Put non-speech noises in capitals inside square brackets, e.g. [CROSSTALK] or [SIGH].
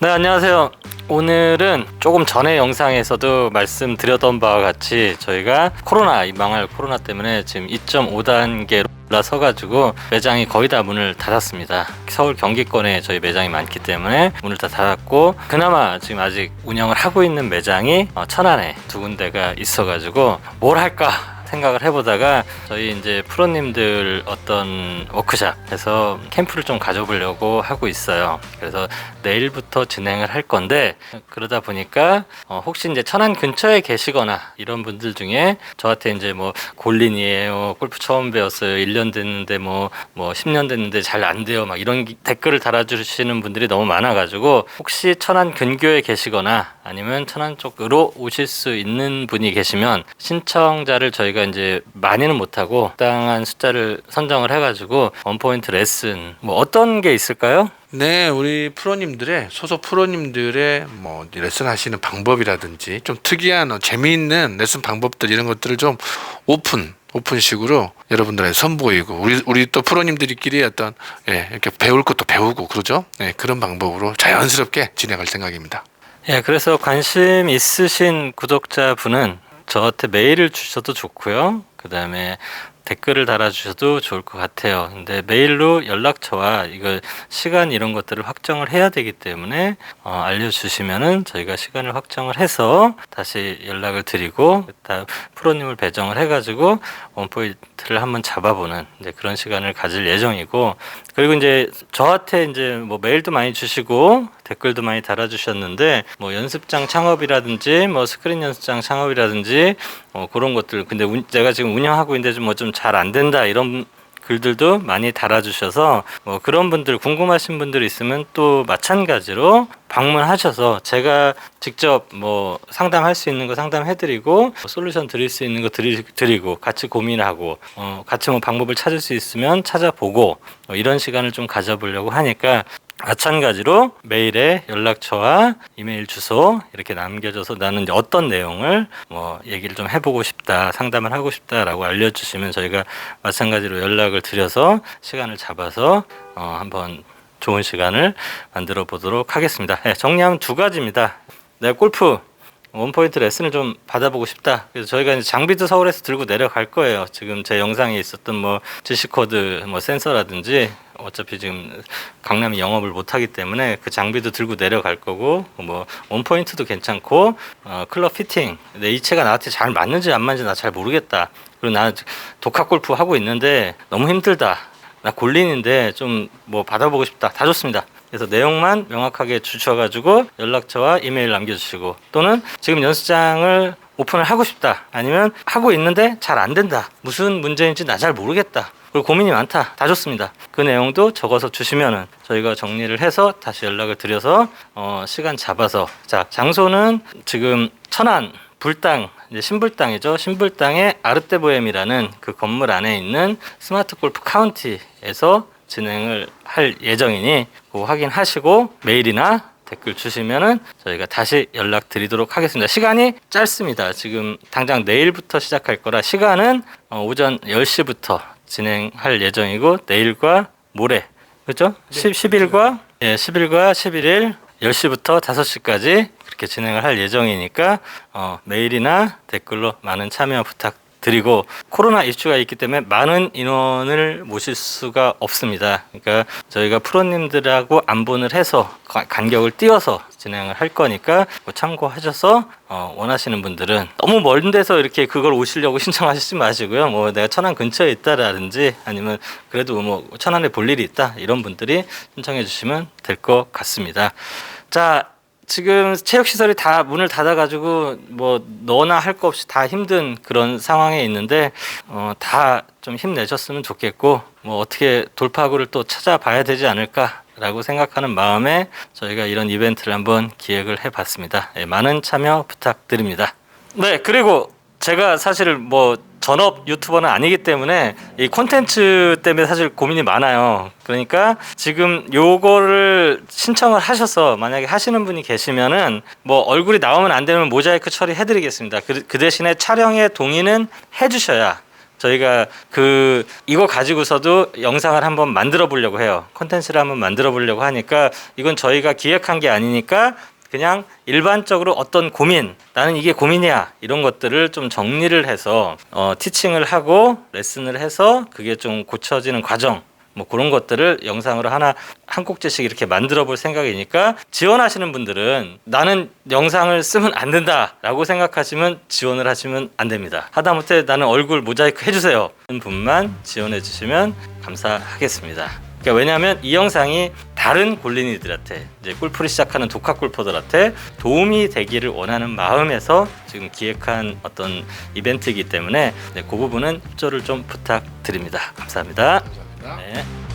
네, 안녕하세요. 오늘은 조금 전에 영상에서도 말씀드렸던 바와 같이 저희가 코로나, 이 망할 코로나 때문에 지금 2.5단계로 올라서가지고 매장이 거의 다 문을 닫았습니다. 서울 경기권에 저희 매장이 많기 때문에 문을 다 닫았고 그나마 지금 아직 운영을 하고 있는 매장이 어, 천안에 두 군데가 있어가지고 뭘 할까 생각을 해보다가 저희 이제 프로님들 어떤 워크샵에서 캠프를 좀 가져보려고 하고 있어요. 그래서 내일부터 진행을 할 건데 그러다 보니까 어, 혹시 이제 천안 근처에 계시거나 이런 분들 중에 저한테 이제 뭐 골린이에요. 골프 처음 배웠어요. 1년 됐는데 뭐뭐 10년 됐는데 잘 안 돼요. 막 이런 기- 댓글을 달아주시는 분들이 너무 많아가지고 혹시 천안 근교에 계시거나 아니면 천안 쪽으로 오실 수 있는 분이 계시면 신청자를 저희가 이제 많이는 못하고 적당한 숫자를 선정을 해가지고 원포인트 레슨 뭐 어떤 게 있을까요? 네, 우리 프로님들의 소속 프로님들의 뭐 레슨 하시는 방법이라든지 좀 특이한 어, 재미있는 레슨 방법들 이런 것들을 좀 오픈 오픈식으로 여러분들에게 선보이고 우리 우리 또 프로님들끼리 어떤 예, 이렇게 배울 것도 배우고 그러죠. 예, 그런 방법으로 자연스럽게 진행할 생각입니다. 예, 그래서 관심 있으신 구독자분은 저한테 메일을 주셔도 좋고요. 그 다음에 댓글을 달아주셔도 좋을 것 같아요. 근데 메일로 연락처와 이거 시간 이런 것들을 확정을 해야 되기 때문에 어, 알려주시면은 저희가 시간을 확정을 해서 다시 연락을 드리고 일단 프로님을 배정을 해가지고 원포인트를 한번 잡아보는 이제 그런 시간을 가질 예정이고 그리고 이제 저한테 이제 뭐 메일도 많이 주시고 댓글도 많이 달아주셨는데 뭐 연습장 창업이라든지 뭐 스크린 연습장 창업이라든지 어 그런 것들. 근데 운- 제가 지금 운영하고 있는데 좀 뭐 좀 잘 안 된다 이런 글들도 많이 달아주셔서 뭐 그런 분들 궁금하신 분들 있으면 또 마찬가지로 방문하셔서 제가 직접 뭐 상담할 수 있는 거 상담해드리고 뭐 솔루션 드릴 수 있는 거 드리, 드리고 같이 고민하고 어, 같이 뭐 방법을 찾을 수 있으면 찾아보고 뭐 이런 시간을 좀 가져보려고 하니까 마찬가지로 메일에 연락처와 이메일 주소 이렇게 남겨줘서 나는 이제 어떤 내용을 뭐 얘기를 좀 해보고 싶다 상담을 하고 싶다라고 알려주시면 저희가 마찬가지로 연락을 드려서 시간을 잡아서 어, 한번 좋은 시간을 만들어 보도록 하겠습니다. 네, 정리하면 두 가지입니다. 내 골프 원포인트 레슨을 좀 받아보고 싶다. 그래서 저희가 이제 장비도 서울에서 들고 내려갈 거예요. 지금 제 영상에 있었던 뭐 지시코드 뭐 센서라든지 어차피 지금 강남이 영업을 못 하기 때문에 그 장비도 들고 내려갈 거고 뭐 원포인트도 괜찮고 어, 클럽 피팅 내 이체가 나한테 잘 맞는지 안 맞는지 나 잘 모르겠다. 그리고 나 독학 골프 하고 있는데 너무 힘들다. 나 골린인데 좀 뭐 받아보고 싶다. 다 좋습니다. 그래서 내용만 명확하게 주셔가지고 연락처와 이메일 남겨주시고 또는 지금 연습장을 오픈을 하고 싶다. 아니면 하고 있는데 잘 안 된다. 무슨 문제인지 나 잘 모르겠다. 그리고 고민이 많다. 다 좋습니다. 그 내용도 적어서 주시면은 저희가 정리를 해서 다시 연락을 드려서 어, 시간 잡아서 자 장소는 지금 천안 불당 이제 신불당이죠. 신불당의 아르테보엠이라는 그 건물 안에 있는 스마트 골프 카운티에서 진행을 할 예정이니 그거 확인하시고 메일이나 댓글 주시면은 저희가 다시 연락 드리도록 하겠습니다. 시간이 짧습니다. 지금 당장 내일부터 시작할 거라 시간은 어, 오전 10시부터 진행할 예정이고 내일과 모레 그렇죠? 10, 10일과 예, 10일과 11일 10시부터 5시까지 그렇게 진행을 할 예정이니까 어, 메일이나 댓글로 많은 참여 부탁 드리고 코로나 이슈가 있기 때문에 많은 인원을 모실 수가 없습니다. 그러니까 저희가 프로님들하고 안본을 해서 가- 간격을 띄워서 진행을 할 거니까 뭐 참고하셔서 어, 원하시는 분들은 너무 먼 데서 이렇게 그걸 오시려고 [LAUGHS] 신청하시지 마시고요. 뭐 내가 천안 근처에 있다라든지 아니면 그래도 뭐 천안에 볼 일이 있다 이런 분들이 신청해 주시면 될 것 같습니다. 자 지금 체육 시설이 다 문을 닫아가지고 뭐 너나 할 거 없이 다 힘든 그런 상황에 있는데 어, 다 좀 힘내셨으면 좋겠고 뭐 어떻게 돌파구를 또 찾아봐야 되지 않을까라고 생각하는 마음에 저희가 이런 이벤트를 한번 기획을 해봤습니다. 예, 많은 참여 부탁드립니다. 네 그리고 제가 사실 뭐 전업 유튜버는 아니기 때문에 이 콘텐츠 때문에 사실 고민이 많아요. 그러니까 지금 요거를 신청을 하셔서 만약에 하시는 분이 계시면은 뭐 얼굴이 나오면 안 되면 모자이크 처리해 드리겠습니다. 그, 그 대신에 촬영에 동의는 해 주셔야 저희가 그 이거 가지고서도 영상을 한번 만들어 보려고 해요. 콘텐츠를 한번 만들어 보려고 하니까 이건 저희가 기획한 게 아니니까 그냥 일반적으로 어떤 고민 나는 이게 고민이야 이런 것들을 좀 정리를 해서 어, 티칭을 하고 레슨을 해서 그게 좀 고쳐지는 과정 뭐 그런 것들을 영상으로 하나 한 꼭지씩 이렇게 만들어 볼 생각이니까 지원하시는 분들은 나는 영상을 쓰면 안 된다라고 생각하시면 지원을 하시면 안 됩니다. 하다못해 나는 얼굴 모자이크 해주세요. 분만 지원해 주시면 감사하겠습니다. 그러니까 왜냐하면 이 영상이 다른 골린이들한테 이제 골프를 시작하는 독학 골퍼들한테 도움이 되기를 원하는 마음에서 지금 기획한 어떤 이벤트이기 때문에 네, 그 부분은 협조를 좀 부탁드립니다. 감사합니다. 감사합니다. 네.